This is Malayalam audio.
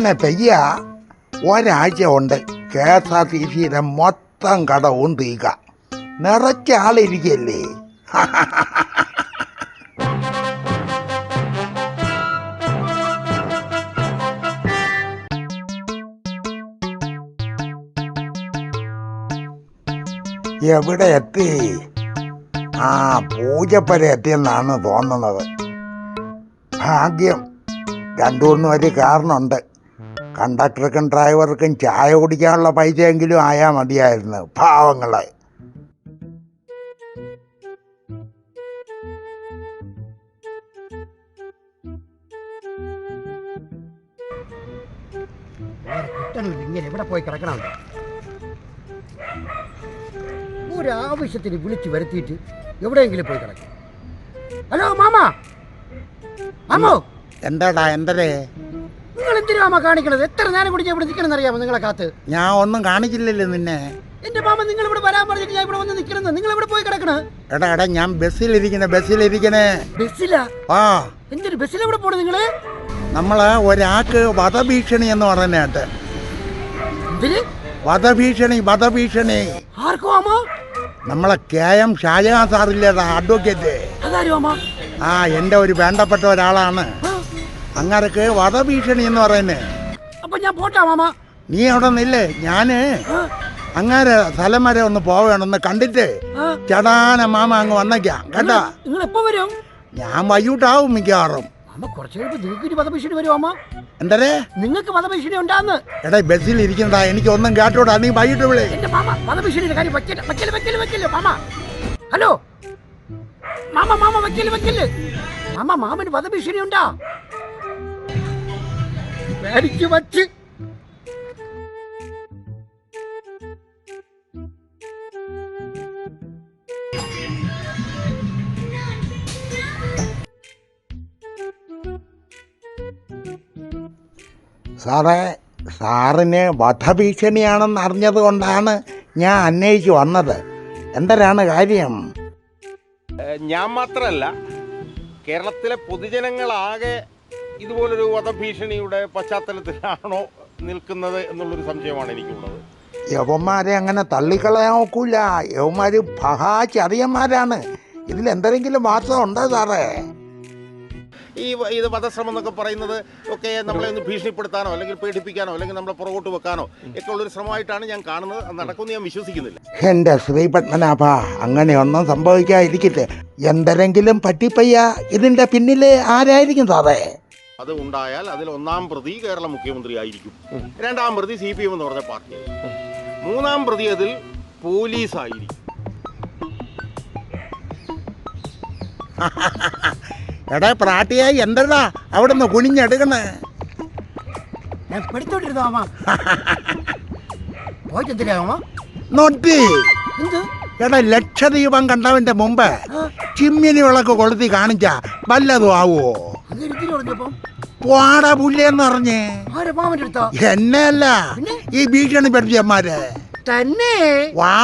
ഇങ്ങനെ പെയ്യ ഒരാഴ്ച കൊണ്ട് കെ എസ് ആർ ടി സിയുടെ മൊത്തം കടവും തീക നിറച്ച ആളിരിക്കല്ലേ? എവിടെ എത്തി? ആ പൂജപ്പര എത്തിയെന്നാണ് തോന്നുന്നത്. ഭാഗ്യം രണ്ടു പേര് കാരണമുണ്ട് കണ്ടക്ടർക്കും ഡ്രൈവർക്കും ചായ കുടിക്കാനുള്ള പൈസയെങ്കിലും ആയാൽ മതിയായിരുന്നു. പാവങ്ങളെ. ഇങ്ങനെ എവിടെ പോയി കിടക്കണം ഒരാവശ്യത്തിന് വിളിച്ചു വരുത്തിയിട്ട് എവിടെയെങ്കിലും പോയി കിടക്കും. ഹലോ മാമ. മാമോ? എന്താടാ എന്തരേ? നിങ്ങൾ എന്തിനാ അമ്മ കാണിക്കണത്? എത്ര നേരം കൂടി ഞാൻ ഇവിടെ നിൽക്കണമെന്ന് അറിയാമോ നിങ്ങളെ കാത്ത്? ഞാൻ ഒന്നും കാണിച്ചില്ലല്ലോ നിന്നെ. എന്റെ മാമ നിങ്ങൾ ഇവിടെ വരാൻ പറഞ്ഞിട്ട് ഞാൻ ഇവിടെ വന്ന് നിൽക്കുന്നത് നിങ്ങൾ എവിടെ പോയി കിടക്കണ? എടാ എടാ ഞാൻ ബസ്സിലിരിക്കണേ ബസ്സിലിരിക്കണേ ബസ്സിലാ? ആ. എന്തൊരു ബസ്സിൽ ഇവിടെ പോണു നിങ്ങൾ? നമ്മൾ ഒരാൾക്ക് വധഭീഷണി എന്ന് പറഞ്ഞിട്ട് വധഭീഷണി വധഭീഷണി. ആർക്കോ അമ്മ? നമ്മളെ കെ എം ഷാജഹാൻ സാറില്ലേടാ അഡ്വക്കേറ്റ് ആ എന്റെ ഒരു വേണ്ടപ്പെട്ട ഒരാളാണ്. ആ, അങ്ങനക്ക് വധഭീഷണി എന്ന് പറയുന്നേ. അപ്പൊ ഞാൻ പോട്ടാ മാമ. നീ അവിടെ നിന്നില്ലേ? ഞാൻ അങ്ങാരെ സ്ഥലം വരെ ഒന്ന് പോവുകയാണെന്ന് കണ്ടിട്ട്. ചടാന മാമ അങ്ങ് വന്നേക്കാം. കേട്ടാ? നിങ്ങൾ എപ്പോ വരും? ഞാൻ വൈകിട്ടാവും മിക്കവാറും. മാമ കുറച്ച് കഴിയുമ്പോ നിങ്ങൾക്ക് വധഭീഷണി മാമ. എന്തരേ? നിങ്ങൾക്ക് വധഭീഷണി ഉണ്ടാന്ന്. എടാ ബസ്സിൽ ഇരിക്കണ്ടാ എനിക്കൊന്നും കേട്ടോടാ നീ വൈകിട്ട് വിളി. എന്റെ മാമ വധഭീഷണിയുടെ കാര്യം വയ്ക്കൽ വയ്ക്കൽ വയ്ക്കൽ വയ്ക്കൽ മാമ. ഹലോ. മാമ മാമ വയ്ക്കൽ വയ്ക്കൽ മാമ മാമന് വധഭീഷണി ഉണ്ടാ. പേടിച്ച് വച്ച്. സാറേ സാറിന് വധഭീഷണിയാണെന്ന് അറിഞ്ഞത് കൊണ്ടാണ് ഞാൻ അന്വേഷിച്ച് വന്നത്. എന്തരാണ് കാര്യം? ഞാൻ മാത്രമല്ല കേരളത്തിലെ പൊതുജനങ്ങളാകെ ഇതുപോലൊരു വധഭീഷണിയുടെ പശ്ചാത്തലത്തിലാണോ നിൽക്കുന്നത് എന്നുള്ളൊരു സംശയമാണ് എനിക്കുള്ളത്. യവന്മാരെ അങ്ങനെ തള്ളിക്കളയാൻ നോക്കൂല യവന്മാര് മഹാചതിയന്മാരാണ് ഇതിൽ എന്തെങ്കിലും വാർത്ത ഉണ്ടോ സാറേ? ഈ ഇത് വധശ്രമം എന്നൊക്കെ പറയുന്നത് ഒക്കെ നമ്മളെ ഒന്ന് ഭീഷണിപ്പെടുത്താനോ അല്ലെങ്കിൽ പേടിപ്പിക്കാനോ അല്ലെങ്കിൽ നമ്മളെ പുറകോട്ട് വെക്കാനോ ഒക്കെ ഉള്ളൊരു ശ്രമമായിട്ടാണ് ഞാൻ കാണുന്നത്. നടക്കുമെന്ന് ഞാൻ വിശ്വസിക്കുന്നില്ല. എന്റെ ശ്രീ പത്മനാഭ അങ്ങനെയൊന്നും സംഭവിക്കാതിരിക്കട്ടെ. എന്തെങ്കിലും പറ്റിപ്പയ്യ ഇതിന്റെ പിന്നിലെ ആരായിരിക്കും സാറേ? അത് ഉണ്ടായാൽ അതിൽ ഒന്നാം പ്രതി കേരള മുഖ്യമന്ത്രി ആയിരിക്കും രണ്ടാം പ്രതി സി പി എം എന്ന് പറഞ്ഞ പാർട്ടി. മൂന്നാം പ്രതി അതിൽ പോലീസ് ആയിരിക്കും എടാ പ്രാട്ടിയായി എന്തടാ? അവിടെ നിന്ന് കുനിഞ്ഞെടുക്കണേ. ഞാൻ നോട്ടി. എന്ത്? എടാ ലക്ഷദ്വീപം കണ്ടവന്റെ മുമ്പ് ചിമ്മിനി വിളക്ക് കൊളുത്തി കാണിച്ച വല്ലതും ആവുമോ പോടാ പുല്ലേന്ന് പറഞ്ഞേ. എന്നെ അല്ല ഈ ഭീഷണി പഠിച്ചന്മാര് തന്നെ? വാ.